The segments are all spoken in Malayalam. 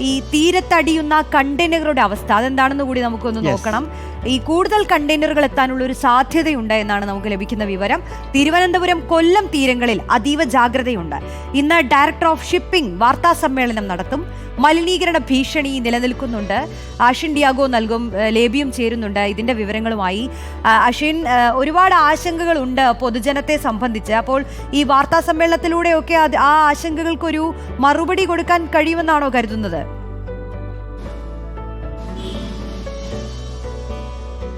ഈ തീരത്തടിയുന്ന കണ്ടെയ്നറുകളുടെ അവസ്ഥ. അതെന്താണെന്ന് കൂടി നമുക്കൊന്ന് നോക്കണം. ഈ കൂടുതൽ കണ്ടെയ്നറുകൾ എത്താനുള്ള ഒരു സാധ്യതയുണ്ട് എന്നാണ് നമുക്ക് ലഭിക്കുന്ന വിവരം. തിരുവനന്തപുരം കൊല്ലം തീരങ്ങളിൽ അതീവ ജാഗ്രതയുണ്ട്. ഇന്ന് ഡയറക്ടർ ഓഫ് ഷിപ്പിംഗ് വാർത്താ സമ്മേളനം നടത്തും. മലിനീകരണ ഭീഷണി നിലനിൽക്കുന്നുണ്ട്. അഷിൻ ഡിയാഗോ നൽകും ലേബിയും ചേരുന്നുണ്ട് ഇതിന്റെ വിവരങ്ങളുമായി. അഷിൻ ഒരുപാട് ആശങ്കകളുണ്ട് പൊതുജനത്തെ സംബന്ധിച്ച്. അപ്പോൾ ഈ വാർത്താ സമ്മേളനത്തിലൂടെയൊക്കെ ആ ആശങ്കകൾക്കൊരു മറുപടി കൊടുക്കാൻ കഴിയുമെന്നാണോ കരുതുന്നത്?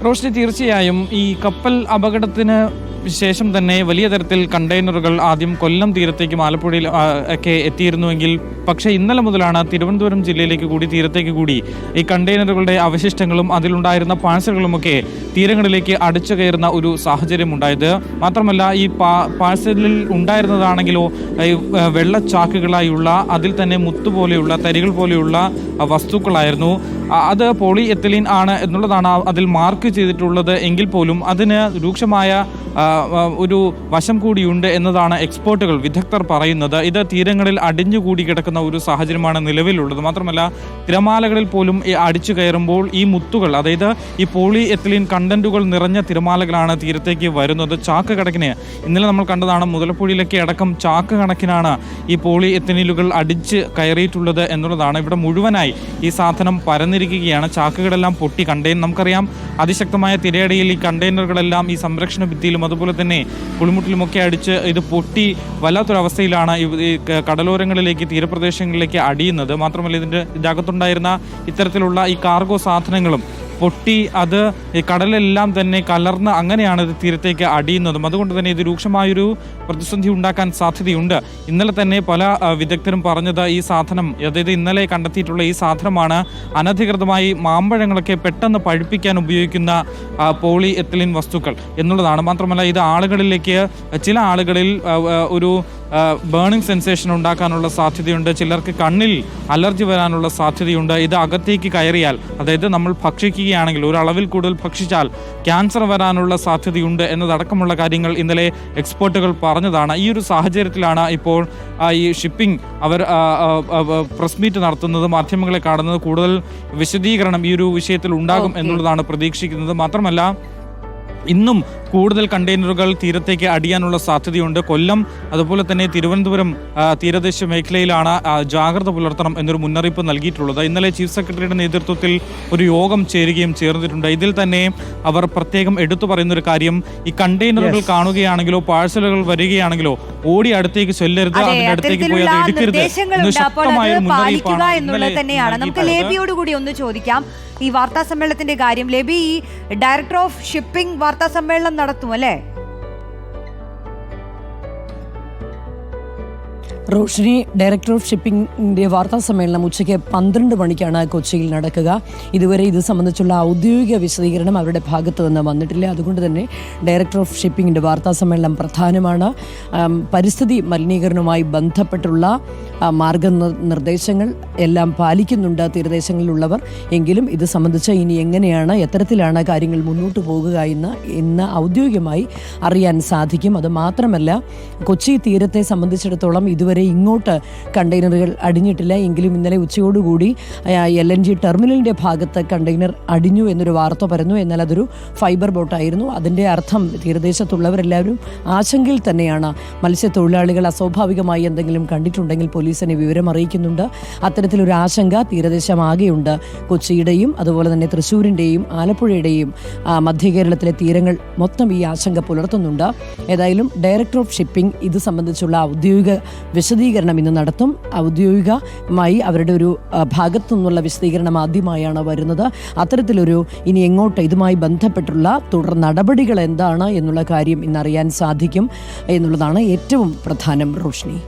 റോഷ്നി തീർച്ചയായും ഈ കപ്പൽ അപകടത്തിന് ശേഷം തന്നെ വലിയ തരത്തിൽ കണ്ടെയ്നറുകൾ ആദ്യം കൊല്ലം തീരത്തേക്കും ആലപ്പുഴയിൽ ഒക്കെ എത്തിയിരുന്നുവെങ്കിൽ പക്ഷേ ഇന്നലെ മുതലാണ് തിരുവനന്തപുരം ജില്ലയിലേക്ക് കൂടി തീരത്തേക്ക് കൂടി ഈ കണ്ടെയ്നറുകളുടെ അവശിഷ്ടങ്ങളും അതിലുണ്ടായിരുന്ന പാഴ്സലുകളുമൊക്കെ തീരങ്ങളിലേക്ക് അടിച്ചു കയറുന്ന ഒരു സാഹചര്യം ഉണ്ടായത് മാത്രമല്ല ഈ പാഴ്സലിൽ ഉണ്ടായിരുന്നതാണെങ്കിലോ വെള്ളച്ചാക്കുകളായുള്ള അതിൽ തന്നെ മുത്തുപോലെയുള്ള തരികൾ പോലെയുള്ള വസ്തുക്കളായിരുന്നു. അത് പോളി എത്തലീൻ ആണ് എന്നുള്ളതാണ് അതിൽ മാർക്ക് ചെയ്തിട്ടുള്ളത് എങ്കിൽ പോലും അതിന് രൂക്ഷമായ ഒരു വശം കൂടിയുണ്ട് എന്നതാണ് എക്സ്പോർട്ടുകൾ വിദഗ്ധർ പറയുന്നത്. ഇത് തീരങ്ങളിൽ അടിഞ്ഞുകൂടി കിടക്കുന്ന ഒരു സാഹചര്യമാണ് നിലവിലുള്ളത്. മാത്രമല്ല തിരമാലകളിൽ പോലും അടിച്ചു കയറുമ്പോൾ ഈ മുത്തുകൾ അതായത് ഈ പോളി എത്തിലീൻ കണ്ടന്റുകൾ നിറഞ്ഞ തിരമാലകളാണ് തീരത്തേക്ക് വരുന്നത്. ചാക്ക് കണക്കിന് ഇന്നലെ നമ്മൾ കണ്ടതാണ് മുതലപ്പുഴയിലൊക്കെ അടക്കം ചാക്ക് കണക്കിനാണ് ഈ പോളി എത്തനീലുകൾ അടിച്ച് കയറിയിട്ടുള്ളത് എന്നുള്ളതാണ്. ഇവിടെ മുഴുവനായി ഈ സാധനം പരന്നിരിക്കുകയാണ്. ചാക്കുകളെല്ലാം പൊട്ടി കണ്ടെയ്നർ നമുക്കറിയാം. അതിശക്തമായ തിരയടിയിൽ ഈ കണ്ടെയ്നറുകളെല്ലാം ഈ സംരക്ഷണ ഭിത്തിയിലും അതുപോലെ തന്നെ കുളിമുട്ടിലുമൊക്കെ അടിച്ച് ഇത് പൊട്ടി വല്ലാത്തൊരവസ്ഥയിലാണ് ഈ- കടലോരങ്ങളിലേക്ക് ക- തീരപ്രദേശങ്ങളിലേക്ക് അടിയുന്നത്. മാത്രമല്ല ഇതിന്റെ ഇതിനകത്തുണ്ടായിരുന്ന ഇത്തരത്തിലുള്ള ഈ കാർഗോ സാധനങ്ങളും പൊട്ടി അത് കടലെല്ലാം തന്നെ കലർന്ന് അങ്ങനെയാണ് ഇത് തീരത്തേക്ക് അടിയുന്നതും. അതുകൊണ്ട് തന്നെ ഇത് രൂക്ഷമായൊരു പ്രതിസന്ധി ഉണ്ടാക്കാൻ സാധ്യതയുണ്ട്. ഇന്നലെ തന്നെ പല വിദഗ്ധരും പറഞ്ഞത് ഈ സാധനം അതായത് ഇന്നലെ കണ്ടെത്തിയിട്ടുള്ള ഈ സാധനമാണ് അനധികൃതമായി മാമ്പഴങ്ങളൊക്കെ പെട്ടെന്ന് പഴുപ്പിക്കാൻ ഉപയോഗിക്കുന്ന പോളി വസ്തുക്കൾ എന്നുള്ളതാണ്. മാത്രമല്ല ഇത് ആളുകളിലേക്ക് ചില ആളുകളിൽ ഒരു ബേണിംഗ് സെൻസേഷൻ ഉണ്ടാക്കാനുള്ള സാധ്യതയുണ്ട്. ചിലർക്ക് കണ്ണിൽ അലർജി വരാനുള്ള സാധ്യതയുണ്ട്. ഇത് അകത്തേക്ക് കയറിയാൽ അതായത് നമ്മൾ ഭക്ഷിക്കുകയാണെങ്കിൽ ഒരളവിൽ കൂടുതൽ ഭക്ഷിച്ചാൽ ക്യാൻസർ വരാനുള്ള സാധ്യതയുണ്ട് എന്നതടക്കമുള്ള കാര്യങ്ങൾ ഇന്നലെ എക്സ്പേർട്ടുകൾ പറഞ്ഞതാണ്. ഈ ഒരു സാഹചര്യത്തിലാണ് ഇപ്പോൾ ഈ ഷിപ്പിംഗ് അവർ പ്രസ് മീറ്റ് നടത്തുന്നത് മാധ്യമങ്ങളെ കാണുന്നത് കൂടുതൽ വിശദീകരണം ഈ ഒരു വിഷയത്തിൽ ഉണ്ടാകും എന്നുള്ളതാണ് പ്രതീക്ഷിക്കുന്നത്. മാത്രമല്ല ഇന്നും കൂടുതൽ കണ്ടെയ്നറുകൾ തീരത്തേക്ക് അടിയാനുള്ള സാധ്യതയുണ്ട്. കൊല്ലം അതുപോലെ തന്നെ തിരുവനന്തപുരം തീരദേശ മേഖലയിലാണ് ജാഗ്രത പുലർത്തണം എന്നൊരു മുന്നറിയിപ്പ് നൽകിയിട്ടുള്ളത്. ഇന്നലെ ചീഫ് സെക്രട്ടറിയുടെ നേതൃത്വത്തിൽ ഒരു യോഗം ചേരുകയും ചേർന്നിട്ടുണ്ട്. ഇതിൽ തന്നെ അവർ പ്രത്യേകം എടുത്തു പറയുന്ന ഒരു കാര്യം ഈ കണ്ടെയ്നറുകൾ കാണുകയാണെങ്കിലോ പാഴ്സലുകൾ വരികയാണെങ്കിലോ ഓടി അടുത്തേക്ക് ചെല്ലരുത് അതെ അതിന്റെ അടുത്തേക്ക് പോയി അത് എടുക്കരുത് ശക്തമായ മുന്നറിയിപ്പാണ് ഇന്നലെ തന്നെയാണ്. നമുക്ക്. ലേബിയോട് കൂടി ഒന്ന് ചോദിക്കാം. ഈ വാർത്താ സമ്മേളനത്തിന്റെ കാര്യം. ലബി ഈ ഡയറക്ടർ ഓഫ് ഷിപ്പിംഗ് വാർത്താ സമ്മേളനം നടത്തും അല്ലേ? റോഷിനി ഡയറക്ടർ ഓഫ് ഷിപ്പിംഗിന്റെ വാർത്താ സമ്മേളനം ഉച്ചയ്ക്ക് പന്ത്രണ്ട് മണിക്കാണ് കൊച്ചിയിൽ നടക്കുക. ഇതുവരെ ഇത് സംബന്ധിച്ചുള്ള ഔദ്യോഗിക വിശദീകരണം അവരുടെ ഭാഗത്ത് നിന്ന് വന്നിട്ടില്ല. അതുകൊണ്ട് തന്നെ ഡയറക്ടർ ഓഫ് ഷിപ്പിംഗിന്റെ വാർത്താ സമ്മേളനം പ്രധാനമാണ്. പരിസ്ഥിതി മലിനീകരണവുമായി ബന്ധപ്പെട്ടുള്ള മാർഗനിർദ്ദേശങ്ങൾ എല്ലാം പാലിക്കുന്നുണ്ട് തീരദേശങ്ങളിലുള്ളവർ. എങ്കിലും ഇത് സംബന്ധിച്ച് ഇനി എങ്ങനെയാണ് എത്തരത്തിലാണ് കാര്യങ്ങൾ മുന്നോട്ട് പോകുക എന്ന് ഇന്ന് ഔദ്യോഗികമായി അറിയാൻ സാധിക്കും. അത് മാത്രമല്ല കൊച്ചി തീരത്തെ സംബന്ധിച്ചിടത്തോളം ഇതുവരെ ഇങ്ങോട്ട് കണ്ടെയ്നറുകൾ അടിഞ്ഞിട്ടില്ല. എങ്കിലും ഇന്നലെ ഉച്ചയോടുകൂടി എൽ എൻ ജി ടെർമിനലിന്റെ ഭാഗത്ത് കണ്ടെയ്നർ അടിഞ്ഞു എന്നൊരു വാർത്ത പരന്നു. എന്നാൽ അതൊരു ഫൈബർ ബോട്ടായിരുന്നു. അതിന്റെ അർത്ഥം തീരദേശത്തുള്ളവരെല്ലാവരും ആശങ്കയിൽ തന്നെയാണ്. മത്സ്യത്തൊഴിലാളികൾ അസ്വാഭാവികമായി എന്തെങ്കിലും കണ്ടിട്ടുണ്ടെങ്കിൽ പോലീസിനെ വിവരം അറിയിക്കുന്നുണ്ട്. അത്തരത്തിലൊരു ആശങ്ക തീരദേശമാകെയുണ്ട്. കൊച്ചിയുടെയും അതുപോലെ തന്നെ തൃശ്ശൂരിന്റെയും ആലപ്പുഴയുടെയും മധ്യ കേരളത്തിലെ തീരങ്ങൾ മൊത്തം ഈ ആശങ്ക പുലർത്തുന്നുണ്ട്. ഏതായാലും ഡയറക്ടർ ഓഫ് ഷിപ്പിംഗ് ഇത് സംബന്ധിച്ചുള്ള ഔദ്യോഗിക വിശദീകരണം ഇന്ന് നടത്തും. ഔദ്യോഗികമായി അവരുടെ ഒരു ഭാഗത്തു നിന്നുള്ള വിശദീകരണം ആദ്യമായാണ് വരുന്നത്. അത്തരത്തിലൊരു ഇനി എങ്ങോട്ട് ഇതുമായി ബന്ധപ്പെട്ടുള്ള തുടർ നടപടികൾ എന്താണ് എന്നുള്ള കാര്യം ഇന്നറിയാൻ സാധിക്കും എന്നുള്ളതാണ് ഏറ്റവും പ്രധാനം റോഷ്നി.